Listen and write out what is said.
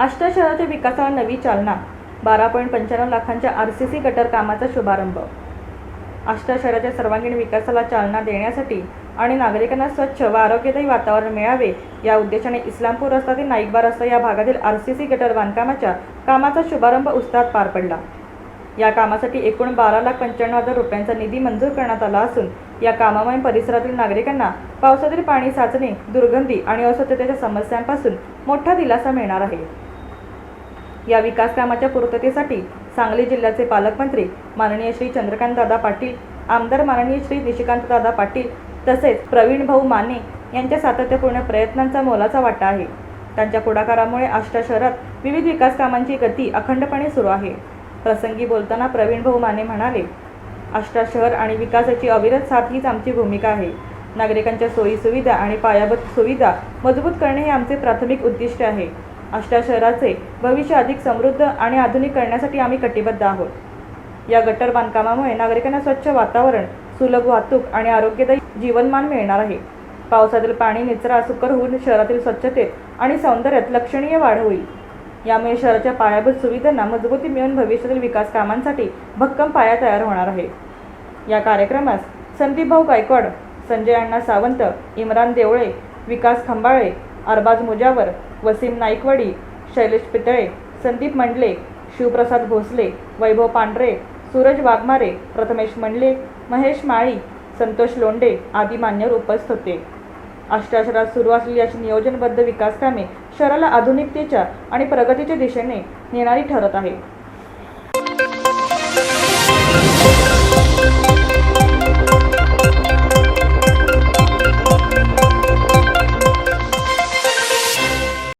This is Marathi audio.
शहराच्या विकासाला नवी चालना. बारा पॉईंट पंच्याण्णव लाखांच्या आर सी सी गटर कामाचा शुभारंभ. आष्टा शहराच्या सर्वांगीण विकासाला चालना देण्यासाठी आणि नागरिकांना स्वच्छ व आरोग्यदायी वातावरण मिळावे या उद्देशाने इस्लामपूर रस्ता ते नाईकबा रस्ता या भागातील आर सी सी गटर बांधकामाच्या कामाचा शुभारंभ उत्साहात पार पडला. या कामासाठी एकूण बारा लाख पंच्याण्णव हजार रुपयांचा निधी मंजूर करण्यात आला असून या कामामुळे परिसरातील नागरिकांना पावसातील पाणी साचणे दुर्गंधी आणि अस्वच्छतेच्या समस्यांपासून मोठा दिलासा मिळणार आहे. या विकास कामाच्या पूर्ततेसाठी सांगली जिल्ह्याचे पालकमंत्री माननीय श्री चंद्रकांतदादा पाटील आमदार माननीय श्री निशिकांतदादा पाटील तसेच प्रवीण भाऊ माने यांच्या सातत्यपूर्ण प्रयत्नांचा मोलाचा वाटा आहे. त्यांच्या पुढाकारामुळे आष्टा शहरात विविध विकास कामांची गती अखंडपणे सुरू आहे. प्रसंगी बोलताना प्रवीण भाऊ माने म्हणाले आष्टा शहर आणि विकासाची अविरत साथ हीच आमची भूमिका आहे. नागरिकांच्या सोयी सुविधा आणि पायाभूत सुविधा मजबूत करणे हे आमचे प्राथमिक उद्दिष्ट आहे. आष्टा शहराचे भविष्य अधिक समृद्ध आणि आधुनिक करण्यासाठी आम्ही कटिबद्ध आहोत. या गटर बांधकामामुळे नागरिकांना स्वच्छ वातावरण सुलभ वाहतूक आणि आरोग्यदायी जीवनमान मिळणार आहे. पावसातील पाणी निचरा सुकर होऊन शहरातील स्वच्छतेत आणि सौंदर्यात लक्षणीय वाढ होईल. यामुळे शहराच्या पायाभूत सुविधांना मजबूती मिळून भविष्यातील विकास कामांसाठी भक्कम पाया तयार होणार आहे. या कार्यक्रमास संदीप भाऊ गायकवाड संजय अण्णा सावंत इम्रान देवळे विकास खंबाळे अरबाज मुजावर वसीम नाईकवाडी शैलेश पितळे संदीप मंडले शिवप्रसाद भोसले वैभव पांढरे सूरज वाघमारे प्रथमेश मंडले महेश माळी संतोष लोंडे आदी मान्यवर उपस्थित होते. अष्टाशरात सुरू असलेली अशी नियोजनबद्ध विकास कामे शहराला आधुनिकतेच्या आणि प्रगतीच्या दिशेने नेणारी ठरत आहे.